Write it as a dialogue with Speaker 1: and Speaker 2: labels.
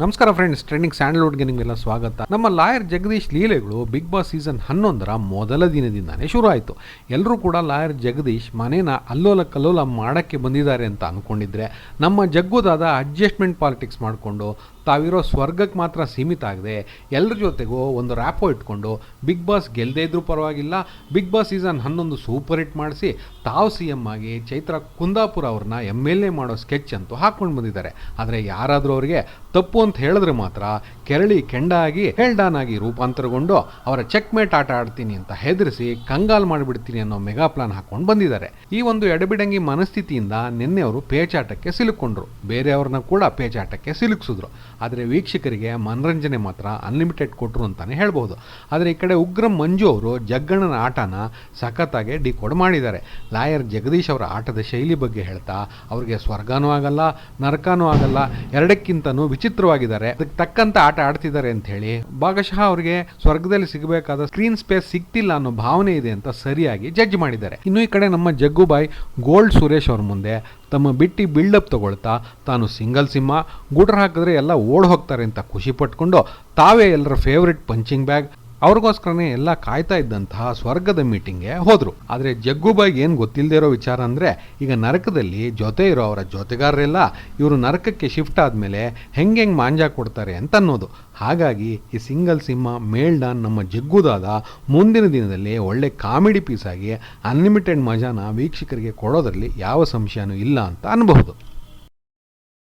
Speaker 1: ನಮಸ್ಕಾರ friends trending ಸ್ಯಾಂಡಲ್ವುಡ್ಗೆ ನಿಮಗೆಲ್ಲ ಸ್ವಾಗತ. ನಮ್ಮ ಲಾಯರ್ ಜಗದೀಶ್ ಲೀಲೆಗಳು ಬಿಗ್ ಬಾಸ್ ಸೀಸನ್ ಹನ್ನೊಂದರ ಮೊದಲ ದಿನದಿಂದಾನೇ ಶುರು ಆಯಿತು ಎಲ್ಲರೂ ಕೂಡ ಲಾಯರ್ ಜಗದೀಶ್ ಮನೇನ ಅಲ್ಲೋಲ ಕಲ್ಲೋಲ ಮಾಡೋಕ್ಕೆ ಬಂದಿದ್ದಾರೆ ಅಂತ ಅಂದ್ಕೊಂಡಿದ್ರೆ ನಮ್ಮ ಜಗ್ಗುದಾದ ಅಡ್ಜಸ್ಟ್ಮೆಂಟ್ ಪಾಲಿಟಿಕ್ಸ್ ಮಾಡಿಕೊಂಡು ತಾವಿರೋ ಸ್ವರ್ಗಕ್ಕೆ ಮಾತ್ರ ಸೀಮಿತ ಆಗದೆ ಎಲ್ಲರ ಜೊತೆಗೂ ಒಂದು ರ್ಯಾಪೋ ಇಟ್ಕೊಂಡು ಬಿಗ್ ಬಾಸ್ ಗೆಲ್ಲದೇ ಇದ್ರೂ ಪರವಾಗಿಲ್ಲ. ಬಿಗ್ ಬಾಸ್ ಸೀಸನ್ ಹನ್ನೊಂದು ಸೂಪರ್ ಹಿಟ್ ಮಾಡಿಸಿ ತಾವು ಸಿ ಎಂ ಆಗಿ ಚೈತ್ರ ಕುಂದಾಪುರ ಅವ್ರನ್ನ ಎಂ ಎಲ್ ಎ ಮಾಡೋ ಸ್ಕೆಚ್ ಅಂತೂ ಹಾಕ್ಕೊಂಡು ಬಂದಿದ್ದಾರೆ. ಆದರೆ ಯಾರಾದರೂ ಅವರಿಗೆ ತಪ್ಪು ಅಂತ ಹೇಳಿದ್ರೆ ಮಾತ್ರ ಕೆರಳಿ ಕೆಂಡ ಆಗಿ ಹೇಳ್ಡಾನ್ ಆಗಿ ರೂಪಾಂತರಗೊಂಡು ಅವರ ಚೆಕ್ ಮೇಟ್ ಆಟ ಆಡ್ತೀನಿ ಅಂತ ಹೆದರಿಸಿ ಕಂಗಾಲ್ ಮಾಡಿಬಿಡ್ತೀನಿ ಅನ್ನೋ ಮೆಗಾ ಪ್ಲಾನ್ ಹಾಕ್ಕೊಂಡು ಬಂದಿದ್ದಾರೆ. ಈ ಒಂದು ಎಡಬಿಡಂಗಿ ಮನಸ್ಥಿತಿಯಿಂದ ನಿನ್ನೆ ಅವರು ಪೇಚಾಟಕ್ಕೆ ಸಿಲುಕೊಂಡ್ರು. ಬೇರೆಯವ್ರನ್ನ ಕೂಡ ಪೇಚಾಟಕ್ಕೆ ಸಿಲುಕಿಸಿದ್ರು. ಆದರೆ ವೀಕ್ಷಕರಿಗೆ ಮನರಂಜನೆ ಮಾತ್ರ ಅನ್ಲಿಮಿಟೆಡ್ ಕೊಟ್ಟರು ಅಂತಲೇ ಹೇಳ್ಬೋದು ಆದರೆ ಈ ಕಡೆ ಉಗ್ರ ಮಂಜು ಅವರು ಜಗ್ಗಣ್ಣನ ಆಟನ ಸಖತ್ತಾಗಿ ಡಿಕೋಡ್ ಮಾಡಿದ್ದಾರೆ. ಲಾಯರ್ ಜಗದೀಶ್ ಅವರ ಆಟದ ಶೈಲಿ ಬಗ್ಗೆ ಹೇಳ್ತಾ ಅವ್ರಿಗೆ ಸ್ವರ್ಗನೂ ಆಗಲ್ಲ, ನರಕನೂ ಆಗಲ್ಲ, ಎರಡಕ್ಕಿಂತನೂ ವಿಚಿತ್ರವಾಗಿದ್ದಾರೆ. ಅದಕ್ಕೆ ತಕ್ಕಂಥ ಆಟ ಆಡ್ತಿದ್ದಾರೆ ಅಂತ ಹೇಳಿ ಭಾಗಶಃ ಅವರಿಗೆ ಸ್ವರ್ಗದಲ್ಲಿ ಸಿಗಬೇಕಾದ ಸ್ಕ್ರೀನ್ ಸ್ಪೇಸ್ ಸಿಗ್ತಿಲ್ಲ ಅನ್ನೋ ಭಾವನೆ ಇದೆ ಅಂತ ಸರಿಯಾಗಿ ಜಡ್ಜ್ ಮಾಡಿದ್ದಾರೆ. ಇನ್ನು ಈ ಕಡೆ ನಮ್ಮ ಜಗ್ಗುಬಾಯಿ ಗೋಲ್ಡ್ ಸುರೇಶ್ ಅವ್ರ ಮುಂದೆ ತಮ್ಮ ಬಿಟ್ಟಿ ಬಿಲ್ಡಪ್ ತಗೊಳ್ತಾ ತಾನು ಸಿಂಗಲ್ ಸಿಂಹ ಗುಡ್ರ ಹಾಕಿದ್ರೆ ಎಲ್ಲ ಓಡ್ ಹೋಗ್ತಾರೆ ಅಂತ ಖುಷಿ ಪಟ್ಕೊಂಡು ತಾವೇ ಎಲ್ಲರ ಫೇವ್ರೆಟ್ ಪಂಚಿಂಗ್ ಬ್ಯಾಗ್ ಅವ್ರಿಗೋಸ್ಕರನೇ ಎಲ್ಲ ಕಾಯ್ತಾ ಇದ್ದಂತಹ ಸ್ವರ್ಗದ ಮೀಟಿಂಗ್ಗೆ ಹೋದ್ರು. ಆದರೆ ಜಗ್ಗುಬಾಯಿಗೆ ಏನು ಗೊತ್ತಿಲ್ಲದೆ ಇರೋ ವಿಚಾರ ಅಂದರೆ, ಈಗ ನರಕದಲ್ಲಿ ಜೊತೆ ಇರೋ ಅವರ ಜೊತೆಗಾರರೆಲ್ಲ ಇವರು ನರಕಕ್ಕೆ ಶಿಫ್ಟ್ ಆದಮೇಲೆ ಹೆಂಗೆ ಹೆಂಗೆ ಮಾಂಜ ಕೊಡ್ತಾರೆ ಅಂತ ಅನ್ನೋದು. ಹಾಗಾಗಿ ಈ ಸಿಂಗಲ್ ಸಿಂಹ ಮೇಲ್ಡಾನ್ ನಮ್ಮ ಜಗ್ಗುದಾದ ಮುಂದಿನ ದಿನದಲ್ಲಿ ಒಳ್ಳೆ ಕಾಮಿಡಿ ಪೀಸ್ ಆಗಿ ಅನ್ಲಿಮಿಟೆಡ್ ಮಜಾನ ವೀಕ್ಷಕರಿಗೆ ಕೊಡೋದರಲ್ಲಿ ಯಾವ ಸಂಶಯನೂ ಇಲ್ಲ ಅಂತ ಅನ್ಬಹುದು.